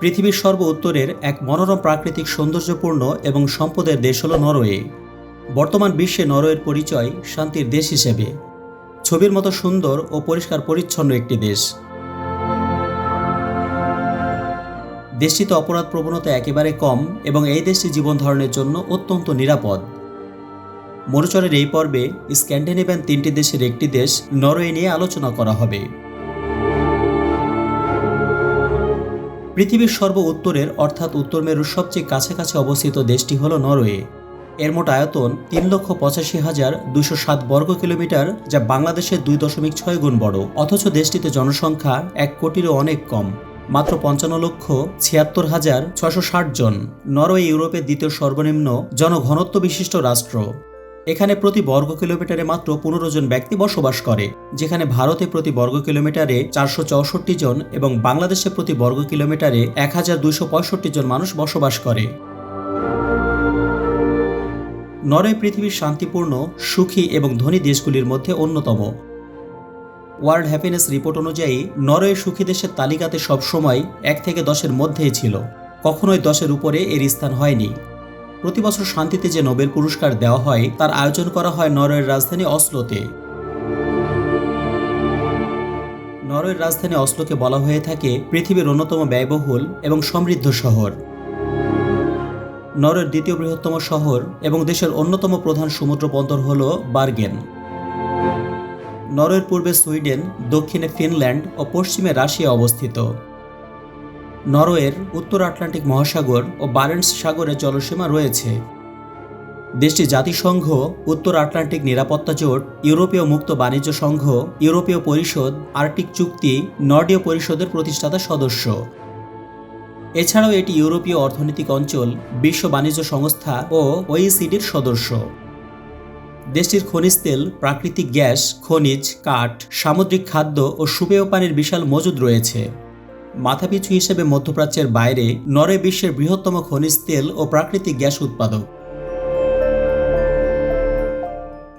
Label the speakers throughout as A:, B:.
A: পৃথিবীর সর্ব উত্তরের এক মনোরম প্রাকৃতিক সৌন্দর্যপূর্ণ এবং সম্পদের দেশ হল নরওয়ে। বর্তমান বিশ্বে নরওয়ের পরিচয় শান্তির দেশ হিসেবে। ছবির মতো সুন্দর ও পরিষ্কার পরিচ্ছন্ন একটি দেশ। দেশটিতে অপরাধ প্রবণতা একেবারে কম এবং এই দেশটি জীবন ধারণের জন্য অত্যন্ত নিরাপদ। মরুচরের এই পর্বে স্ক্যান্ডিনেভিয়ান তিনটি দেশের একটি দেশ নরওয়ে নিয়ে আলোচনা করা হবে। পৃথিবীর সর্ব উত্তরের, অর্থাৎ উত্তর মেরুর সবচেয়ে কাছাকাছি অবস্থিত দেশটি হল নরওয়ে। এর মোট আয়তন তিন লক্ষ পঁচাশি হাজার দুশো সাত বর্গ কিলোমিটার, যা বাংলাদেশের দুই দশমিক ছয় গুণ বড়। অথচ দেশটিতে জনসংখ্যা এক কোটিরও অনেক কম। মাত্র পঞ্চান্ন লক্ষ ছিয়াত্তর হাজার ছশো ষাট জন। নরওয়ে ইউরোপের দ্বিতীয় সর্বনিম্ন জনঘনত্ব বিশিষ্ট রাষ্ট্র। এখানে প্রতি বর্গ কিলোমিটারে মাত্র পনেরো জন ব্যক্তি বসবাস করে, যেখানে ভারতে প্রতি বর্গ কিলোমিটারে চারশো চৌষট্টি জন এবং বাংলাদেশে প্রতি বর্গ কিলোমিটারে এক হাজার পঁয়ষট্টি জন মানুষ বসবাস করে। নরওয়ে পৃথিবীর শান্তিপূর্ণ, সুখী এবং ধনী দেশগুলির মধ্যে অন্যতম। ওয়ার্ল্ড হ্যাপিনেস রিপোর্ট অনুযায়ী, নরওয়ে সুখী দেশের তালিকাতে সবসময় এক থেকে দশের মধ্যেই ছিল। কখনোই দশের উপরে এর স্থান হয়নি। প্রতি বছর শান্তিতে যে নোবেল পুরস্কার দেওয়া হয়, তার আয়োজন করা হয় নরওয়ের রাজধানী অসলোতে। নরওয়ের রাজধানী অসলোকে বলা হয়ে থাকে পৃথিবীর অন্যতম ব্যয়বহুল এবং সমৃদ্ধ শহর। নরওয়ের দ্বিতীয় বৃহত্তম শহর এবং দেশের অন্যতম প্রধান সমুদ্র বন্দর হল বার্গেন। নরওয়ের পূর্বে সুইডেন, দক্ষিণে ফিনল্যান্ড ও পশ্চিমে রাশিয়া অবস্থিত। নরওয়ের উত্তর আটলান্টিক মহাসাগর ও বারেন্স সাগরের জলসীমা রয়েছে। দেশটি জাতিসংঘ, উত্তর আটলান্টিক নিরাপত্তা জোট, ইউরোপীয় মুক্ত বাণিজ্য সংঘ, ইউরোপীয় পরিষদ, আর্কটিক চুক্তি নর্ডীয় পরিষদের প্রতিষ্ঠাতা সদস্য। এছাড়াও এটি ইউরোপীয় অর্থনৈতিক অঞ্চল, বিশ্ব বাণিজ্য সংস্থা ও ওইসিডির সদস্য। দেশটির খনিজ তেল, প্রাকৃতিক গ্যাস, খনিজ, কাঠ, সামুদ্রিক খাদ্য ও সুপেয় পানির বিশাল মজুদ রয়েছে। মাথাপিছু হিসেবে মধ্যপ্রাচ্যের বাইরে, নরে বিশ্বের বৃহত্তম খনিজ তেল ও প্রাকৃতিক গ্যাস উৎপাদক।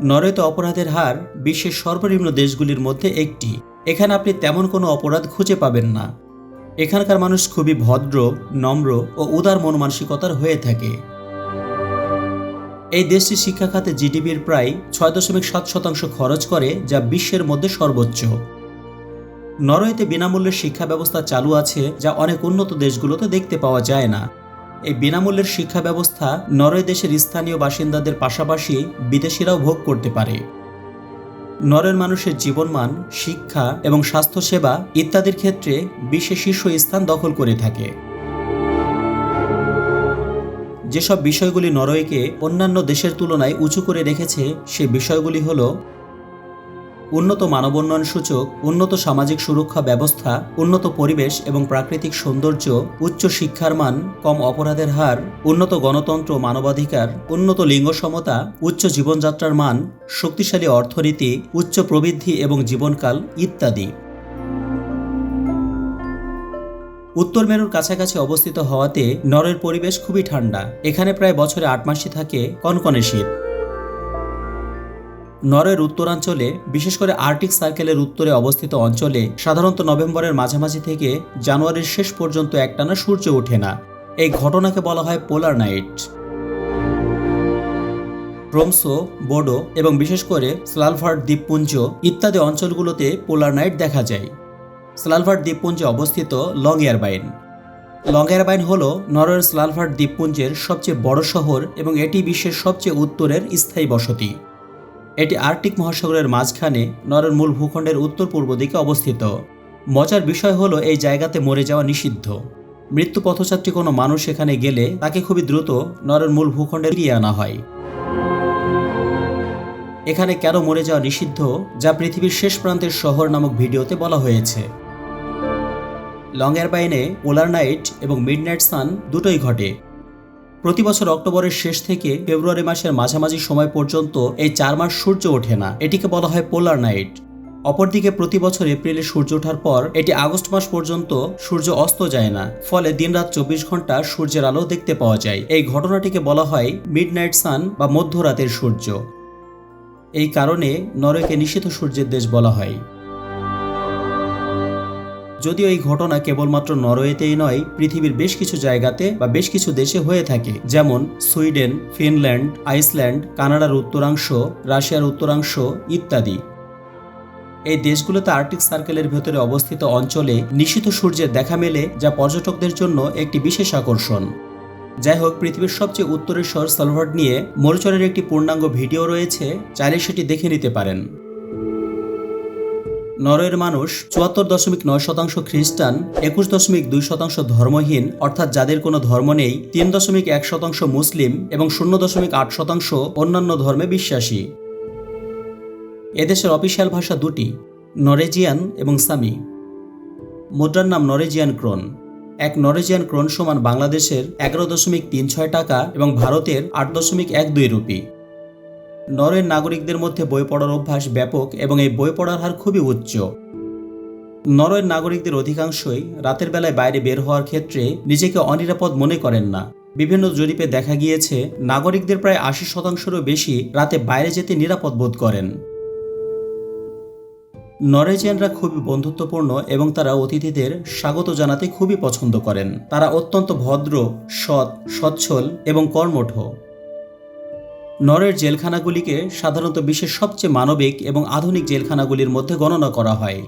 A: নরওয়েতে অপরাধের হার বিশ্বের সর্বনিম্ন দেশগুলির মধ্যে একটি। এখানে আপনি তেমন কোনো অপরাধ খুঁজে পাবেন না। এখানকার মানুষ খুবই ভদ্র, নম্র ও উদার মন মানসিকতার হয়ে থাকে। এই দেশটি শিক্ষা খাতে জিডিপির প্রায় ছয় দশমিক সাত শতাংশ খরচ করে, যা বিশ্বের মধ্যে সর্বোচ্চ। নরওয়েতে বিনামূল্যের শিক্ষা ব্যবস্থা চালু আছে যা অনেক উন্নত দেশগুলোতে দেখতে পাওয়া যায় না। এই বিনামূল্যের শিক্ষা ব্যবস্থা নরওয়ে দেশের স্থানীয় বাসিন্দাদের পাশাপাশি বিদেশিরাও ভোগ করতে পারে। নরের মানুষের জীবনমান, শিক্ষা এবং স্বাস্থ্যসেবা ইত্যাদির ক্ষেত্রে বিশ্বে শীর্ষ স্থান দখল করে থাকে। যেসব বিষয়গুলি নরওয়েকে অন্যান্য দেশের তুলনায় উঁচু করে রেখেছে, সে বিষয়গুলি হল উন্নত মানবোন্নয়ন সূচক, উন্নত সামাজিক সুরক্ষা ব্যবস্থা, উন্নত পরিবেশ এবং প্রাকৃতিক সৌন্দর্য, উচ্চ শিক্ষার মান, কম অপরাধের হার, উন্নত গণতন্ত্র মানবাধিকার, উন্নত লিঙ্গ সমতা, উচ্চ জীবনযাত্রার মান, শক্তিশালী অর্থনীতি, উচ্চ প্রবৃদ্ধি এবং জীবনকাল ইত্যাদি। উত্তর মেরুর কাছাকাছি অবস্থিত হওয়াতে নরের পরিবেশ খুবই ঠান্ডা। এখানে প্রায় বছরে আট মাসই থাকে কনকনে শীত। নরওয়ের উত্তরাঞ্চলে, বিশেষ করে আর্টিক সার্কেলের উত্তরে অবস্থিত অঞ্চলে, সাধারণত নভেম্বরের মাঝামাঝি থেকে জানুয়ারির শেষ পর্যন্ত একটানা সূর্য ওঠে না। এই ঘটনাকে বলা হয় পোলার নাইট। ট্রোমসো বোডো এবং বিশেষ করে স্লালভার্ড দ্বীপপুঞ্জ ইত্যাদি অঞ্চলগুলোতে পোলার নাইট দেখা যায়। স্লালভার্ড দ্বীপপুঞ্জে অবস্থিত লং এয়ারবাইন লং এয়ারবাইন হল নরওয়ের স্লালভার্ড দ্বীপপুঞ্জের সবচেয়ে বড় শহর এবং এটি বিশ্বের সবচেয়ে উত্তরের স্থায়ী বসতি। এটি আর্কটিক মহাসাগরের মাঝখানে নরের মূল ভূখণ্ডের উত্তর পূর্ব দিকে অবস্থিত। মজার বিষয় হলো এই জায়গাতে মরে যাওয়া নিষিদ্ধ। মৃত্যু পথযাত্রী কোনো মানুষ এখানে গেলে তাকে খুবই দ্রুত নরের মূল ভূখণ্ডে ফিরিয়ে আনা হয়। এখানে কেন মরে যাওয়া নিষিদ্ধ, যা পৃথিবীর শেষ প্রান্তের শহর নামক ভিডিওতে বলা হয়েছে। লং এয়ারবাইনে পোলার নাইট এবং মিডনাইট সান দুটোই ঘটে। প্রতি বছর অক্টোবরের শেষ থেকে ফেব্রুয়ারি মাসের মাঝামাঝি সময় পর্যন্ত এই চার মাস সূর্য ওঠে না। এটিকে বলা হয় পোলার নাইট। অপরদিকে প্রতি বছর এপ্রিলে সূর্য ওঠার পর এটি আগস্ট মাস পর্যন্ত সূর্য অস্ত যায় না। ফলে দিনরাত চব্বিশ ঘণ্টা সূর্যের আলো দেখতে পাওয়া যায়। এই ঘটনাটিকে বলা হয় মিড নাইট সান বা মধ্যরাতের সূর্য। এই কারণে নরওয়েকে নিষিদ্ধ সূর্যের দেশ বলা হয়। যদিও এই ঘটনা কেবলমাত্র নরওয়েতেই নয়, পৃথিবীর বেশ কিছু জায়গাতে বা বেশ কিছু দেশে হয়ে থাকে। যেমন সুইডেন, ফিনল্যান্ড, আইসল্যান্ড, কানাডার উত্তরাংশ, রাশিয়ার উত্তরাংশ ইত্যাদি। এই দেশগুলোতে আর্কটিক সার্কেলের ভেতরে অবস্থিত অঞ্চলে নিশীত সূর্যের দেখা মেলে, যা পর্যটকদের জন্য একটি বিশেষ আকর্ষণ। যাই হোক, পৃথিবীর সবচেয়ে উত্তরের শহর সালভার্ড নিয়ে মরুচরের একটি পূর্ণাঙ্গ ভিডিও রয়েছে, চাইলে সেটি দেখে নিতে পারেন। নরওয়ের মানুষ চুয়াত্তর দশমিক নয় শতাংশ খ্রিস্টান, একুশ দশমিক দুই শতাংশ ধর্মহীন, অর্থাৎ যাদের কোনো ধর্ম নেই, তিন দশমিক এক শতাংশ মুসলিম এবং শূন্য দশমিক আট শতাংশ অন্যান্য ধর্মে বিশ্বাসী। এদেশের অফিসিয়াল ভাষা দুটি, নরেজিয়ান এবং সামি। মুদ্রার নাম নরেজিয়ান ক্রোন। এক নরেজিয়ান ক্রোন সমান বাংলাদেশের এগারো দশমিক তিন ছয় টাকা এবং ভারতের আট দশমিক এক দুই রুপি। নরওয়ের নাগরিকদের মধ্যে বই পড়ার অভ্যাস ব্যাপক এবং এই বই পড়ার হার খুবই উচ্চ। নরওয়ের নাগরিকদের অধিকাংশই রাতের বেলায় বাইরে বের হওয়ার ক্ষেত্রে নিজেকে অনিরাপদ মনে করেন না। বিভিন্ন জরিপে দেখা গিয়েছে, নাগরিকদের প্রায় আশি শতাংশেরও বেশি রাতে বাইরে যেতে নিরাপদ বোধ করেন। নরেজিয়ানরা খুবই বন্ধুত্বপূর্ণ এবং তারা অতিথিদের স্বাগত জানাতে খুবই পছন্দ করেন। তারা অত্যন্ত ভদ্র, সৎ, সচ্ছল এবং কর্মঠ। নরের জেলখানাগুলিকে সাধারণত বিশ্বের সবচেয়ে মানবিক এবং আধুনিক জেলখানাগুলির মধ্যে গণনা করা হয়।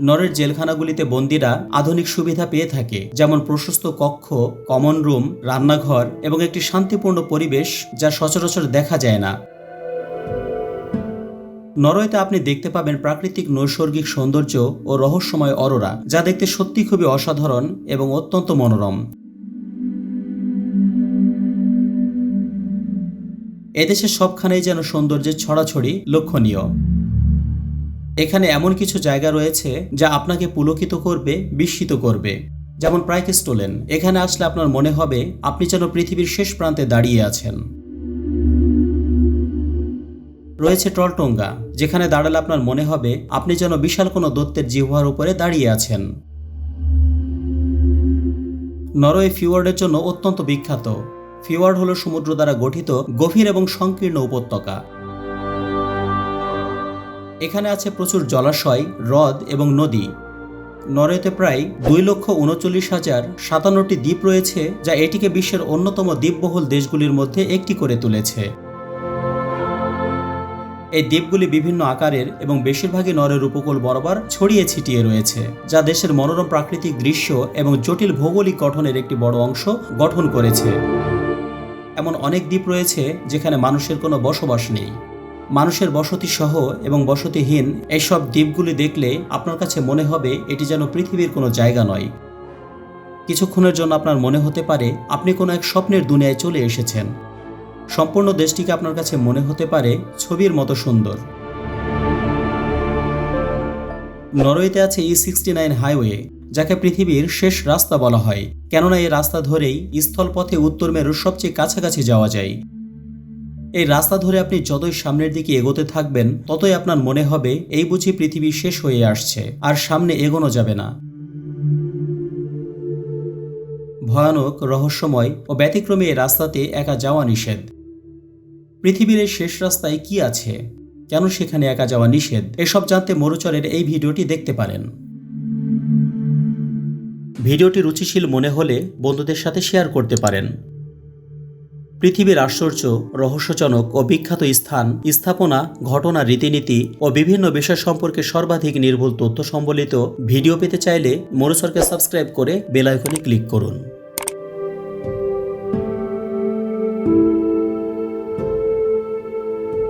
A: নরের জেলখানাগুলিতে বন্দীরা আধুনিক সুবিধা পেয়ে থাকে, যেমন প্রশস্ত কক্ষ কমন রুম রান্নাঘর এবং একটি শান্তিপূর্ণ পরিবেশ যা সচরাচর দেখা যায় না। নরওয়েতে আপনি দেখতে পাবেন প্রাকৃতিক নৈসর্গিক সৌন্দর্য ও রহস্যময় অরোরা, যা দেখতে সত্যি খুবই অসাধারণ এবং অত্যন্ত মনোরম। এদেশে সবখানেই যেন সৌন্দর্যের ছড়াছড়ি লক্ষণীয়। এখানে এমন কিছু জায়গা রয়েছে যা আপনাকে পুলকিত করবে, বিস্মিত করবে। যেমন প্রাইকেস্টোলেন। এখানে আসলে আপনার মনে হবে, আপনি যেন পৃথিবীর শেষ প্রান্তে দাঁড়িয়ে আছেন। রয়েছে টলটোঙ্গা যেখানে দাঁড়ালে আপনার মনে হবে, আপনি যেন বিশাল কোনো দত্তের জিহ্বার উপরে দাঁড়িয়ে আছেন। নরওয়ে ফিওয়ার্ডের জন্য অত্যন্ত বিখ্যাত। ফিওয়ার্ড হল সমুদ্র দ্বারা গঠিত গভীর এবং সংকীর্ণ উপত্যকা। এখানে আছে প্রচুর জলাশয়, হ্রদ এবং নদী। নরওয়েতে প্রায় দুই লক্ষ উনচল্লিশ হাজার সাতান্নটি দ্বীপ রয়েছে, যা এটিকে বিশ্বের অন্যতম দ্বীপবহুল দেশগুলির মধ্যে একটি করে তুলেছে। এই দ্বীপগুলি বিভিন্ন আকারের এবং বেশিরভাগই নরের উপকূল বরাবর ছড়িয়ে ছিটিয়ে রয়েছে, যা দেশের মনোরম প্রাকৃতিক দৃশ্য এবং জটিল ভৌগোলিক গঠনের একটি বড় অংশ গঠন করেছে। এমন অনেক দ্বীপ রয়েছে যেখানে মানুষের কোনো বসবাস নেই। মানুষের বসতি সহ এবং বসতিহীন এইসব দ্বীপগুলি দেখলে আপনার কাছে মনে হবে এটি যেন পৃথিবীর কোনো জায়গা নয়। কিছুক্ষণের জন্য আপনার মনে হতে পারে আপনি কোনো এক স্বপ্নের দুনিয়ায় চলে এসেছেন। সম্পূর্ণ দেশটিকে আপনার কাছে মনে হতে পারে ছবির মতো সুন্দর। নরওয়েতে আছে ই সিক্সটি নাইন হাইওয়ে যাকে পৃথিবীর শেষ রাস্তা বলা হয়। কেননা এই রাস্তা ধরেই স্থলপথে উত্তর মেরুর সবচেয়ে কাছাকাছি যাওয়া যায়। এই রাস্তা ধরে আপনি যতই সামনের দিকে এগোতে থাকবেন, ততই আপনার মনে হবে এই বুঝি পৃথিবী শেষ হয়ে আসছে, আর সামনে এগোনো যাবে না। ভয়ানক, রহস্যময় ও ব্যতিক্রমী এই রাস্তাতে একা যাওয়া নিষেধ। পৃথিবীর এই শেষ রাস্তায় কি আছে? কেন সেখানে একা যাওয়া নিষেধ? এসব জানতে মরুচরের এই ভিডিওটি দেখতে পারেন। ভিডিওটি রুচিশীল মনে হলে বন্ধুদের সাথে শেয়ার করতে পারেন। পৃথিবীর আশ্চর্য, রহস্যজনক ও বিখ্যাত স্থান, স্থাপনা, ঘটনা, রীতিনীতি ও বিভিন্ন বিষয় সম্পর্কে সর্বাধিক নির্ভুল তথ্য সম্বলিত ভিডিও পেতে চাইলে মনোসরকে সাবস্ক্রাইব করে বেলাইকনে ক্লিক করুন।